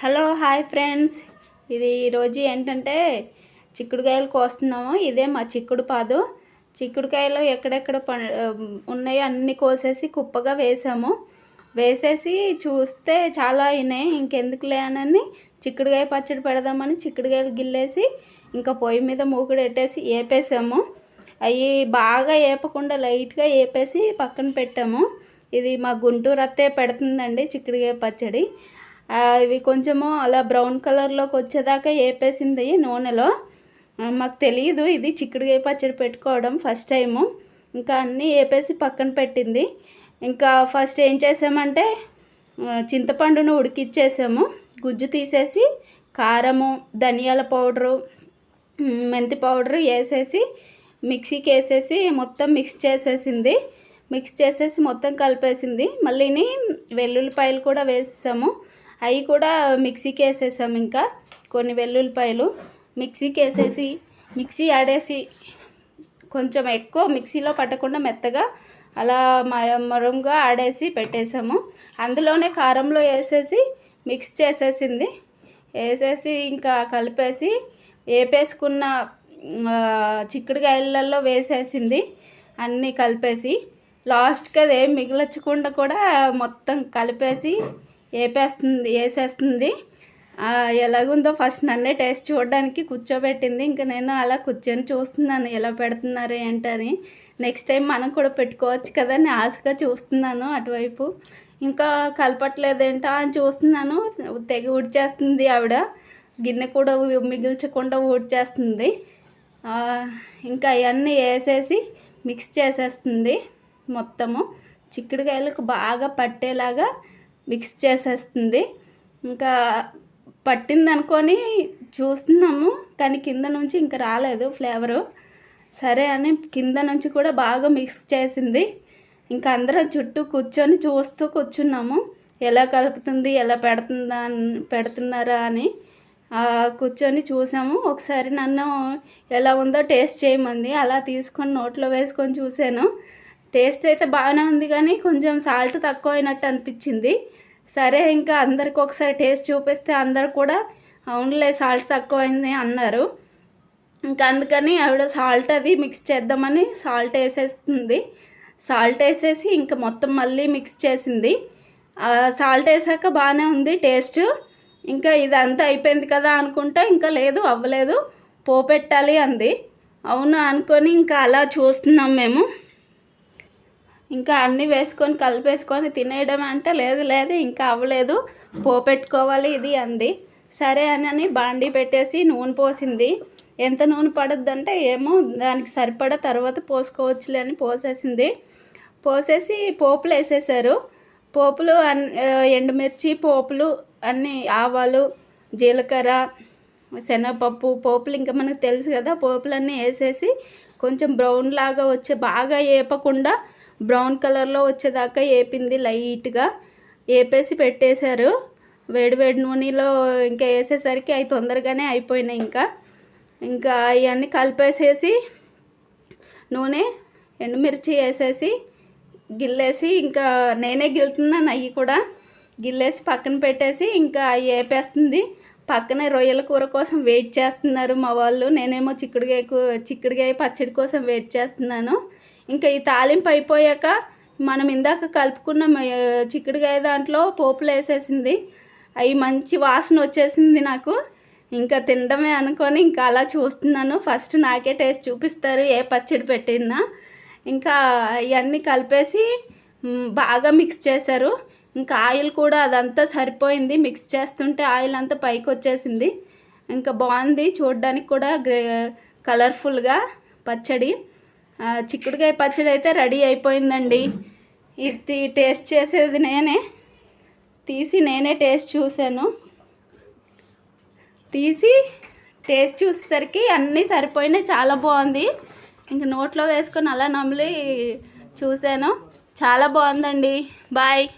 Hello hi friends. ఇది ఈరోజు ఏంటంటే చిక్కుడుకాయలు కోస్తున్నాము. ఇదే మా చిక్కుడు పాదు. చిక్కుడుకాయలు ఎక్కడెక్కడ ప ఉన్నాయో అన్ని కోసేసి కుప్పగా వేసాము. వేసేసి చూస్తే చాలా అయినాయి. ఇంకెందుకులే అని చిక్కుడుకాయ పచ్చడి పెడదామని చిక్కుడుకాయలు గిల్లేసి ఇంకా పొయ్యి మీద మూకుడు పెట్టేసి వేపేసాము అవి బాగా వేపకుండా లైట్గా వేపేసి పక్కన పెట్టాము. ఇది మా గుంటూరు అత్తే పెడుతుందండి చిక్కుడుకాయ పచ్చడి. ఇవి కొంచెము అలా బ్రౌన్ కలర్లోకి వచ్చేదాకా వేపేసింది నూనెలో. మాకు తెలియదు ఇది చిక్కుడుకాయ పచ్చడి పెట్టుకోవడం ఫస్ట్ టైము ఇంకా అన్నీ వేపేసి పక్కన పెట్టింది. ఇంకా ఫస్ట్ ఏం చేసామంటే చింతపండును ఉడికిచ్చేసాము. గుజ్జు తీసేసి కారము ధనియాల పౌడరు మెంతి పౌడరు వేసేసి మిక్సీకి వేసేసి మొత్తం మిక్స్ చేసేసింది. మిక్స్ చేసేసి మొత్తం కలిపేసింది. మళ్ళీని వెల్లుల్లిపాయలు కూడా వేసేసాము. అవి కూడా మిక్సీకి వేసేసాము ఇంకా కొన్ని వెల్లుల్లిపాయలు. మిక్సీకి వేసేసి మిక్సీ ఆడేసి కొంచెం ఎక్కువ మిక్సీలో పట్టకుండా మెత్తగా అలా మరంగా ఆడేసి పెట్టేసాము. అందులోనే కారంలో వేసేసి మిక్స్ చేసేసింది. వేసేసి ఇంకా కలిపేసి వేపేసుకున్న చిక్కుడుకాయలలో వేసేసింది. అన్నీ కలిపేసి లాస్ట్కి అది ఏం మిగిలచ్చకుండా కూడా మొత్తం కలిపేసి వేపేస్తుంది వేసేస్తుంది ఎలాగుందో ఫస్ట్ నన్నే టేస్ట్ చూడడానికి కూర్చోబెట్టింది. ఇంకా నేను అలా కూర్చొని చూస్తున్నాను ఎలా పెడుతున్నారు ఏంటని. నెక్స్ట్ టైం మనం కూడా పెట్టుకోవచ్చు కదా అని ఆశగా చూస్తున్నాను అటువైపు. ఇంకా కలపట్లేదేంటా అని చూస్తున్నాను. తెగ ఊడ్చేస్తుంది ఆవిడ. గిన్నె కూడా మిగిల్చకుండా ఊడ్చేస్తుంది. ఇంకా అవన్నీ వేసేసి మిక్స్ చేసేస్తుంది మొత్తము. చిక్కుడుకాయలకు బాగా పట్టేలాగా మిక్స్ చేసేస్తుంది. ఇంకా పట్టింది అనుకొని చూస్తున్నాము కానీ కింద నుంచి ఇంకా రాలేదు ఫ్లేవరు. సరే అని కింద నుంచి కూడా బాగా మిక్స్ చేసింది. ఇంకా అందరం చుట్టూ కూర్చొని చూస్తూ కూర్చున్నాము. ఎలా కలుపుతుంది ఎలా పెడుతుందా పెడుతున్నారా అని కూర్చొని చూసాము. ఒకసారి నన్ను ఎలా ఉందో టేస్ట్ చేయమంది. అలా తీసుకొని నోట్లో వేసుకొని చూశాను. టేస్ట్ అయితే బాగానే ఉంది కానీ కొంచెం సాల్ట్ తక్కువ అయినట్టు అనిపించింది. సరే ఇంకా అందరికి ఒకసారి టేస్ట్ చూపిస్తే అందరు కూడా అవునులే సాల్ట్ తక్కువ అయింది అన్నారు. ఇంకా అందుకని ఆవిడ సాల్ట్ అది మిక్స్ చేద్దామని సాల్ట్ వేసేస్తుంది. సాల్ట్ వేసేసి ఇంకా మొత్తం మళ్ళీ మిక్స్ చేసింది. ఆ సాల్ట్ వేసాక బాగానే ఉంది టేస్ట్. ఇంకా ఇదంతా అయిపోయింది కదా అనుకుంటే ఇంకా లేదు అవ్వలేదు. పోపెట్టాలి అంది. అవును అనుకొని ఇంకా అలా చూస్తున్నాం మేము. ఇంకా అన్నీ వేసుకొని కలిపేసుకొని తినేయడం అంటే లేదు లేదు ఇంకా అవ్వలేదు. పోపెట్టుకోవాలి ఇది అంది. సరే అని అని బాండీ పెట్టేసి నూనె పోసింది. ఎంత నూనె పడుద్దంటే ఏమో దానికి సరిపడా తర్వాత పోసుకోవచ్చులే అని పోసేసింది. పోసేసి పోపులు వేసేసారు. పోపులు అన్ ఎండుమిర్చి పోపులు అన్నీ ఆవాలు జీలకర్ర శనగపప్పు పోపులు ఇంకా మనకు తెలుసు కదా పోపులన్నీ వేసేసి కొంచెం బ్రౌన్ లాగా వచ్చే బాగా వేపకుండా బ్రౌన్ కలర్లో వచ్చేదాకా వేపింది లైట్గా. వేపేసి పెట్టేశారు. వేడి వేడి నూనెలో ఇంకా వేసేసరికి అవి తొందరగానే అయిపోయినాయి ఇంకా. ఇంకా అవన్నీ కలిపేసేసి నూనె ఎండుమిర్చి వేసేసి గిల్లేసి ఇంకా నేనే గిల్తున్నాను అవి కూడా. గిల్లేసి పక్కన పెట్టేసి ఇంకా అవి వేపేస్తుంది పక్కనే రొయ్యల కూర కోసం వెయిట్ చేస్తున్నారు మా వాళ్ళు. నేనేమో చిక్కుడుగాయ చిక్కుడుగాయ చిక్కుడుకాయ పచ్చడి కోసం వెయిట్ చేస్తున్నాను. ఇంకా ఈ తాలింపు అయిపోయాక మనం ఇందాక కలుపుకున్న చిక్కుడుకాయ దాంట్లో పోపులు వేసేసింది. అవి మంచి వాసన వచ్చేసింది నాకు. ఇంకా తినడమే అనుకొని ఇంకా అలా చూస్తున్నాను. ఫస్ట్ నాకే టేస్ట్ చూపిస్తారు ఏ పచ్చడి పెట్టినా. ఇంకా ఇవన్నీ కలిపేసి బాగా మిక్స్ చేశారు. ఇంకా ఆయిల్ కూడా అదంతా సరిపోయింది. మిక్స్ చేస్తుంటే ఆయిల్ అంతా పైకి వచ్చేసింది. ఇంకా బాగుంది. చూడడానికి కూడా గ్రే కలర్ఫుల్గా పచ్చడి. చిక్కుడుకాయ పచ్చడి అయితే రెడీ అయిపోయిందండి. ఇది టేస్ట్ చేసేది నేనే. తీసి నేనే టేస్ట్ చూశాను. తీసి టేస్ట్ చూసేసరికి అన్నీ సరిపోయినాయి చాలా బాగుంది. ఇంక నోట్లో వేసుకొని అలా నమిలి చూశాను. చాలా బాగుందండి. బాయ్.